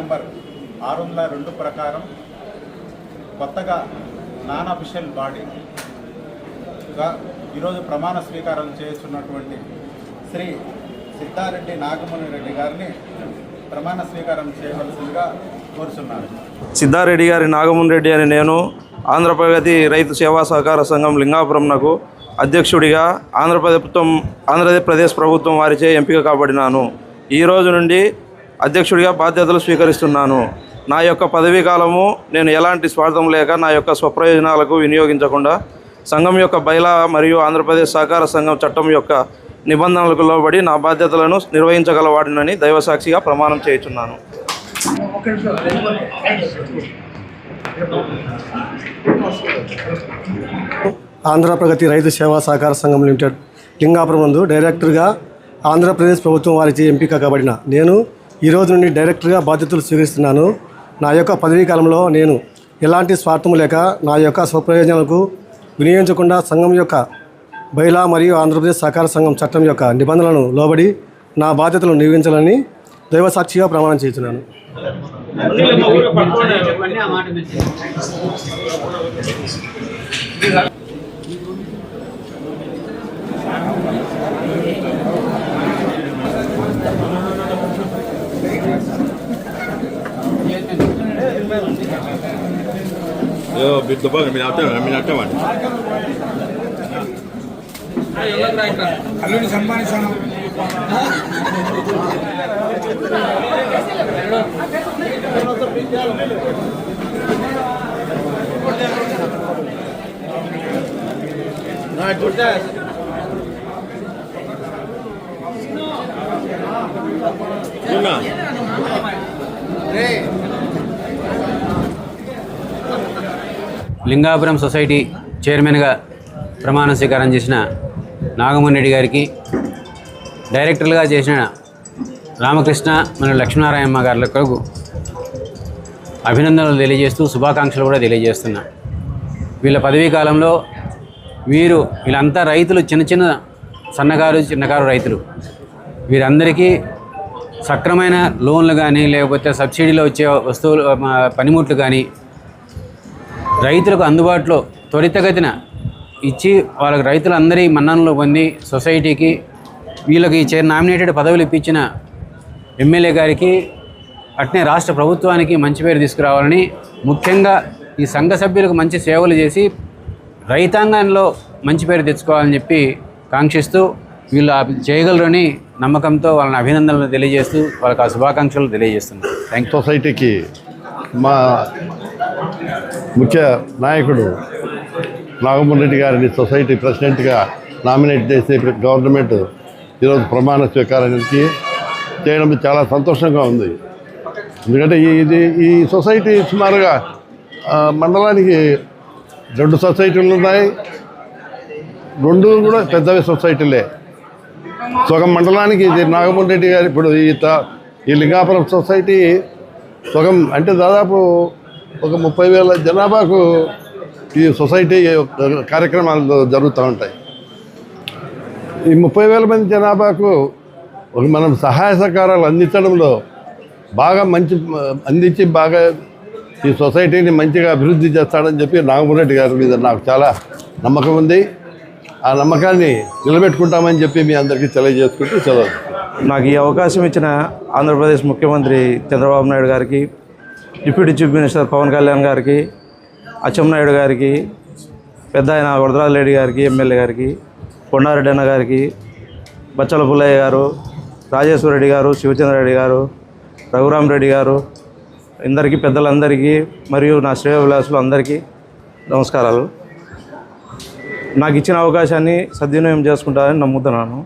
Number ఆరు వందల రెండు ప్రకారం కొత్తగా నాన్ అఫిషియల్ బాడీగా ఈరోజు ప్రమాణ స్వీకారం చేస్తున్నటువంటి శ్రీ సిద్ధారెడ్డి నాగమణి రెడ్డి గారిని ప్రమాణ స్వీకారం చేయవలసిందిగా కోరుచున్నాను. సిద్ధారెడ్డి గారి నాగమణి రెడ్డి అని నేను ఆంధ్రప్రగతి రైతు సేవా సహకార సంఘం లింగాపురంనకు అధ్యక్షుడిగా ఆంధ్రప్రదేశ్ ఆంధ్రప్రదేశ్ ప్రభుత్వం వారిచే ఎంపిక కాబడినాను. ఈ రోజు నుండి అధ్యక్షుడిగా బాధ్యతలు స్వీకరిస్తున్నాను. నా యొక్క పదవీ కాలము నేను ఎలాంటి స్వార్థం లేక నా యొక్క స్వప్రయోజనాలకు వినియోగించకుండా సంఘం యొక్క బయలా మరియు ఆంధ్రప్రదేశ్ సహకార సంఘం చట్టం యొక్క నిబంధనలకు లోబడి నా బాధ్యతలను నిర్వహించగలవాడినని దైవసాక్షిగా ప్రమాణం చేయుచున్నాను. ఆంధ్రప్రగతి రైతు సేవా సహకార సంఘం లిమిటెడ్ లింగాపురం నందు డైరెక్టర్గా ఆంధ్రప్రదేశ్ ప్రభుత్వం వారిచే ఎంపిక కాబడిన నేను ఈ రోజు నుండి డైరెక్టర్గా బాధ్యతలు స్వీకరిస్తున్నాను. నా యొక్క పదవీ కాలంలో నేను ఎలాంటి స్వార్థం లేక నా యొక్క స్వప్రయోజనాలకు వినియోగించకుండా సంఘం యొక్క బైలా మరియు ఆంధ్రప్రదేశ్ సహకార సంఘం చట్టం యొక్క నిబంధనలను లోబడి నా బాధ్యతలను నిర్వహించాలని దైవసాక్షిగా ప్రమాణం చేస్తున్నాను. Yo, bit ba minato, minato man. అల్లుని సన్మానిస్తాను Una. లింగాపురం సొసైటీ చైర్మన్గా ప్రమాణ స్వీకారం చేసిన నాగమోహన్ రెడ్డి గారికి డైరెక్టర్లుగా చేసిన రామకృష్ణ మరియు లక్ష్మీనారాయణమ్మ గారులకు అభినందనలు తెలియజేస్తూ శుభాకాంక్షలు కూడా తెలియజేస్తున్నా. వీళ్ళ పదవీ కాలంలో వీరు వీళ్ళంతా రైతులు చిన్న చిన్న సన్నకారు చిన్నకారు రైతులు. వీరందరికీ సక్రమైన లోన్లు కానీ లేకపోతే సబ్సిడీలో వచ్చే వస్తువులు పనిముట్లు కానీ రైతులకు అందుబాటులో త్వరితగతిన ఇచ్చి వాళ్ళకి రైతులందరి మన్ననలు పొంది సొసైటీకి వీళ్ళకి చే నామినేటెడ్ పదవులు ఇప్పించిన ఎమ్మెల్యే గారికి అట్నే రాష్ట్ర ప్రభుత్వానికి మంచి పేరు తీసుకురావాలని ముఖ్యంగా ఈ సంఘ సభ్యులకు మంచి సేవలు చేసి రైతాంగంలో మంచి పేరు తెచ్చుకోవాలని చెప్పి కాంక్షిస్తూ వీళ్ళు చేయగలరని నమ్మకంతో వాళ్ళని అభినందనలు తెలియజేస్తూ వాళ్ళకి ఆ శుభాకాంక్షలు తెలియజేస్తున్నాను థ్యాంక్ సొసైటీకి మా ముఖ్య నాయకుడు నాగమోహన్ రెడ్డి గారిని సొసైటీ ప్రెసిడెంట్గా నామినేట్ చేసే గవర్నమెంట్ ఈరోజు ప్రమాణ స్వీకారానికి చేయడం చాలా సంతోషంగా ఉంది. ఎందుకంటే ఈ- ఇది ఈ సొసైటీ సుమారుగా మండలానికి రెండు సొసైటీలు ఉన్నాయి. రెండు కూడా పెద్దవి సొసైటీలే. సగం మండలానికి ఇది నాగమోహన్ రెడ్డి గారు ఇప్పుడు ఈ త- ఈ లింగాపురం సొసైటీ సగం అంటే దాదాపు ఒక ముప్పై వేల జనాభాకు ఈ సొసైటీ కార్యక్రమాలు జరుగుతూ ఉంటాయి. ఈ ముప్పై వేల మంది జనాభాకు ఒక మనం సహాయ సహకారాలు అందించడంలో బాగా మంచి అందించి బాగా ఈ సొసైటీని మంచిగా అభివృద్ధి చేస్తాడని చెప్పి నాగమోహన్ గారి మీద నాకు చాలా నమ్మకం ఉంది. ఆ నమ్మకాన్ని నిలబెట్టుకుంటామని చెప్పి మీ అందరికీ తెలియజేసుకుంటూ చదవదు నాకు ఈ అవకాశం ఇచ్చిన ఆంధ్రప్రదేశ్ ముఖ్యమంత్రి చంద్రబాబు నాయుడు గారికి deputy chief minister Pawan Kalyan గారికి అచ్చెన్నాయుడు గారికి పెద్ద ఆయన వరదరాజు రెడ్డి గారికి ఎమ్మెల్యే గారికి కొండారెడ్డి అన్న గారికి బచ్చల పుల్లయ్య గారు రాజేశ్వర రెడ్డి గారు శివచంద్ర రెడ్డి గారు రఘురామ్ రెడ్డి గారు ఇందరికీ పెద్దలందరికీ మరియు నా శ్రేయోభిలాసులు అందరికీ నమస్కారాలు. నాకు ఇచ్చిన అవకాశాన్ని సద్వినియోగం చేసుకుంటారని నమ్ముతున్నాను.